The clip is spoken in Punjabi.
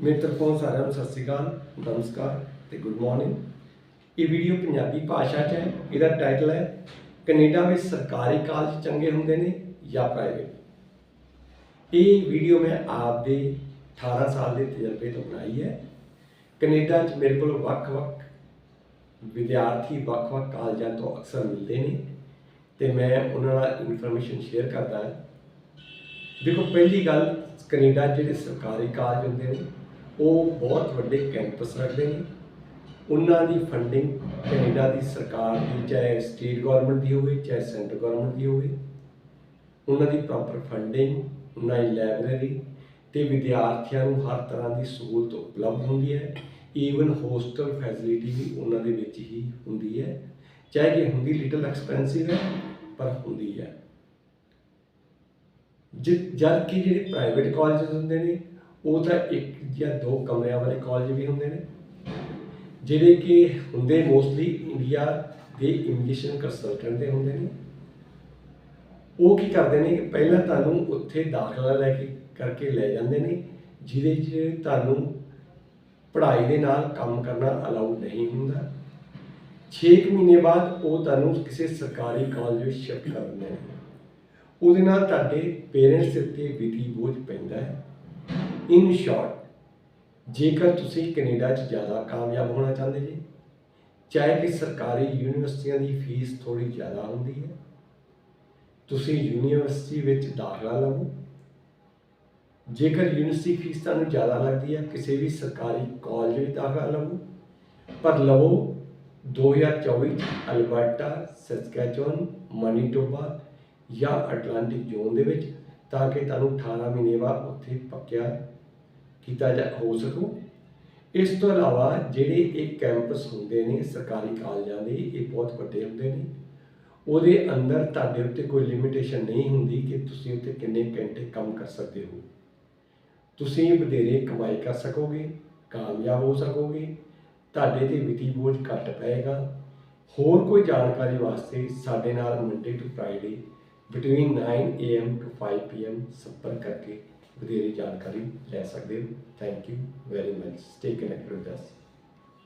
ਮੇਰੇ ਤਰਫੋਂ ਸਾਰਿਆਂ ਨੂੰ ਸਤਿ ਸ਼੍ਰੀ ਅਕਾਲ, ਨਮਸਕਾਰ ਤੇ ਗੁੱਡ ਮਾਰਨਿੰਗ ਇਹ ਵੀਡੀਓ ਪੰਜਾਬੀ ਭਾਸ਼ਾ 'ਚ ਹੈ, ਇਹਦਾ ਟਾਈਟਲ ਹੈ, ਕੈਨੇਡਾ ਵਿੱਚ ਸਰਕਾਰੀ ਕਾਲਜ ਚੰਗੇ ਹੁੰਦੇ ਨੇ ਜਾਂ ਪ੍ਰਾਈਵੇਟ ਇਹ ਵੀਡੀਓ ਮੈਂ ਆਪਦੇ 18 ਸਾਲ ਦੇ ਤਜਰਬੇ ਤੋਂ ਬਣਾਈ ਹੈ। ਕੈਨੇਡਾ 'ਚ ਮੇਰੇ ਕੋਲ ਵੱਖ-ਵੱਖ ਵਿਦਿਆਰਥੀ, ਵੱਖ-ਵੱਖ ਕਾਲਜਾਂ ਤੋਂ ਅਕਸਰ ਮਿਲਦੇ ਨੇ ਤੇ ਮੈਂ ਉਹਨਾਂ ਨਾਲ ਇਨਫੋਰਮੇਸ਼ਨ ਸ਼ੇਅਰ ਕਰਦਾ ਹਾਂ। ਦੇਖੋ, ਪਹਿਲੀ ਗੱਲ ਕੈਨੇਡਾ ਜਿਹੜੇ ਸਰਕਾਰੀ ਕਾਲਜ ਹੁੰਦੇ ਨੇ ਉਹ ਬਹੁਤ ਵੱਡੇ ਕੈਂਪਸ ਰੱਖਦੇ ਨੇ। ਉਹਨਾਂ ਦੀ ਫੰਡਿੰਗ ਕੈਨੇਡਾ ਦੀ ਸਰਕਾਰ ਦੀ, ਚਾਹੇ ਸਟੇਟ ਗਵਰਨਮੈਂਟ ਦੀ ਹੋਵੇ, ਚਾਹੇ ਸੈਂਟਰ ਗਵਰਨਮੈਂਟ ਦੀ ਹੋਵੇ। ਉਹਨਾਂ ਦੀ ਪ੍ਰੋਪਰ ਫੰਡਿੰਗ ਉਹਨਾਂ ਦੀ ਲਾਇਬ੍ਰੇਰੀ ਤੇ ਵਿਦਿਆਰਥੀਆਂ ਨੂੰ ਹਰ ਤਰ੍ਹਾਂ ਦੀ ਸਹੂਲਤ ਉਪਲਬਧ ਹੁੰਦੀ ਹੈ। ਈਵਨ ਹੋਸਟਲ ਫੈਸਿਲਿਟੀ ਵੀ ਉਹਨਾਂ ਦੇ ਵਿੱਚ ਹੀ ਹੁੰਦੀ ਹੈ। ਚਾਹੇ ਕਿ ਹੁੰਦੀ ਲਿਟਲ ਐਕਸਪੈਂਸਿਵ ਹੈ, ਪਰ ਹੁੰਦੀ ਹੈ। ਜਿ- ਜਦ ਕਿ ਜਿਹੜੇ ਪ੍ਰਾਈਵੇਟ ਕਾਲਜ ਹੁੰਦੇ ਨੇ ਉਹ ਤਾਂ ਇੱਕ ਜਾਂ ਦੋ ਕਮਰਿਆਂ ਵਾਲੇ ਕਾਲਜ ਵੀ ਹੁੰਦੇ ਨੇ। ਜਿਹੜੇ ਕਿ ਹੁੰਦੇ ਮੋਸਟਲੀ ਇੰਡੀਆ ਦੇ ਇਮੀਗ੍ਰੇਸ਼ਨ ਕੰਸਲਟੈਂਟ ਦੇ ਹੁੰਦੇ ਨੇ। ਉਹ ਕੀ ਕਰਦੇ ਨੇ ਕਿ ਪਹਿਲਾਂ ਤੁਹਾਨੂੰ ਉੱਥੇ ਦਾਖਲਾ ਲੈ ਕੇ, ਕਰਕੇ ਲੈ ਜਾਂਦੇ ਨੇ, ਜਿਹਦੇ 'ਚ ਤੁਹਾਨੂੰ ਪੜ੍ਹਾਈ ਦੇ ਨਾਲ ਕੰਮ ਕਰਨਾ ਅਲਾਉਡ ਨਹੀਂ ਹੁੰਦਾ। 6 ਮਹੀਨੇ ਬਾਅਦ ਉਹ ਤੁਹਾਨੂੰ ਕਿਸੇ ਸਰਕਾਰੀ ਕਾਲਜ ਵਿੱਚ ਸ਼ਿਫਟ ਕਰ ਦਿੰਦੇ ਨੇ। ਉਹਦੇ ਨਾਲ ਤੁਹਾਡੇ ਪੇਰੈਂਟਸ ਦੇ ਉੱਤੇ ਵਿੱਤੀ ਬੋਝ ਪੈਂਦਾ ਹੈ। ਇਨ ਸ਼ਾਰਟ ਜੇਕਰ ਤੁਸੀਂ ਕੈਨੇਡਾ 'ਚ ਜ਼ਿਆਦਾ ਕਾਮਯਾਬ ਹੋਣਾ ਚਾਹੁੰਦੇ ਜੀ, ਚਾਹੇ ਕਿ ਸਰਕਾਰੀ ਯੂਨੀਵਰਸਿਟੀਆਂ ਦੀ ਫੀਸ ਥੋੜੀ ਜ਼ਿਆਦਾ ਹੁੰਦੀ ਹੈ, ਤੁਸੀਂ ਯੂਨੀਵਰਸਿਟੀ ਵਿੱਚ ਦਾਖਲਾ ਲਵੋ। ਜੇਕਰ ਯੂਨੀਵਰਸਿਟੀ ਫੀਸ ਤੁਹਾਨੂੰ ਜ਼ਿਆਦਾ ਲੱਗਦੀ ਹੈ, ਕਿਸੇ ਵੀ ਸਰਕਾਰੀ ਕਾਲਜ ਵਿੱਚ ਦਾਖਲਾ ਲਵੋ। ਪਰ ਲਵੋ 2024 ਚ ਅਲਬਰਟਾ ਸਸਕੈਚੁਅਨ ਮਨੀਟੋਬਾ ਜਾਂ ਅਟਲਾਂਟਿਕ ਜ਼ੋਨ ਦੇ ਵਿੱਚ। ਤਾਂ ਕਿ ਤੁਹਾਨੂੰ 18 ਮਹੀਨੇ ਬਾਅਦ ਉੱਥੇ ਪੱਕਿਆ ਕੀਤਾ ਜਾ ਹੋ ਸਕੋ। ਇਸ ਤੋਂ ਇਲਾਵਾ ਜਿਹੜੇ ਇਹ ਕੈਂਪਸ ਹੁੰਦੇ ਨੇ, ਸਰਕਾਰੀ ਕਾਲਜਾਂ ਦੇ, ਇਹ ਬਹੁਤ ਵੱਡੇ ਹੁੰਦੇ ਨੇ। ਉਹਦੇ ਅੰਦਰ ਤੁਹਾਡੇ ਉੱਤੇ ਕੋਈ ਲਿਮਿਟੇਸ਼ਨ ਨਹੀਂ ਹੁੰਦੀ ਕਿ ਤੁਸੀਂ ਉੱਥੇ ਕਿੰਨੇ ਘੰਟੇ ਕੰਮ ਕਰ ਸਕਦੇ ਹੋ। ਤੁਸੀਂ ਵਧੇਰੇ ਕਮਾਈ ਕਰ ਸਕੋਗੇ, ਕਾਮਯਾਬ ਹੋ ਸਕੋਗੇ, ਤੁਹਾਡੇ ਤੇ ਵਿੱਤੀ ਬੋਝ ਘੱਟ ਪਏਗਾ। ਹੋਰ ਕੋਈ ਜਾਣਕਾਰੀ ਵਾਸਤੇ ਸਾਡੇ ਨਾਲ Monday to Friday between 9 am to 5 pm ਸੰਪਰਕ ਕਰਕੇ ਵਧੇਰੇ ਜਾਣਕਾਰੀ ਲੈ ਸਕਦੇ ਹੋ thank you very much stay connected with us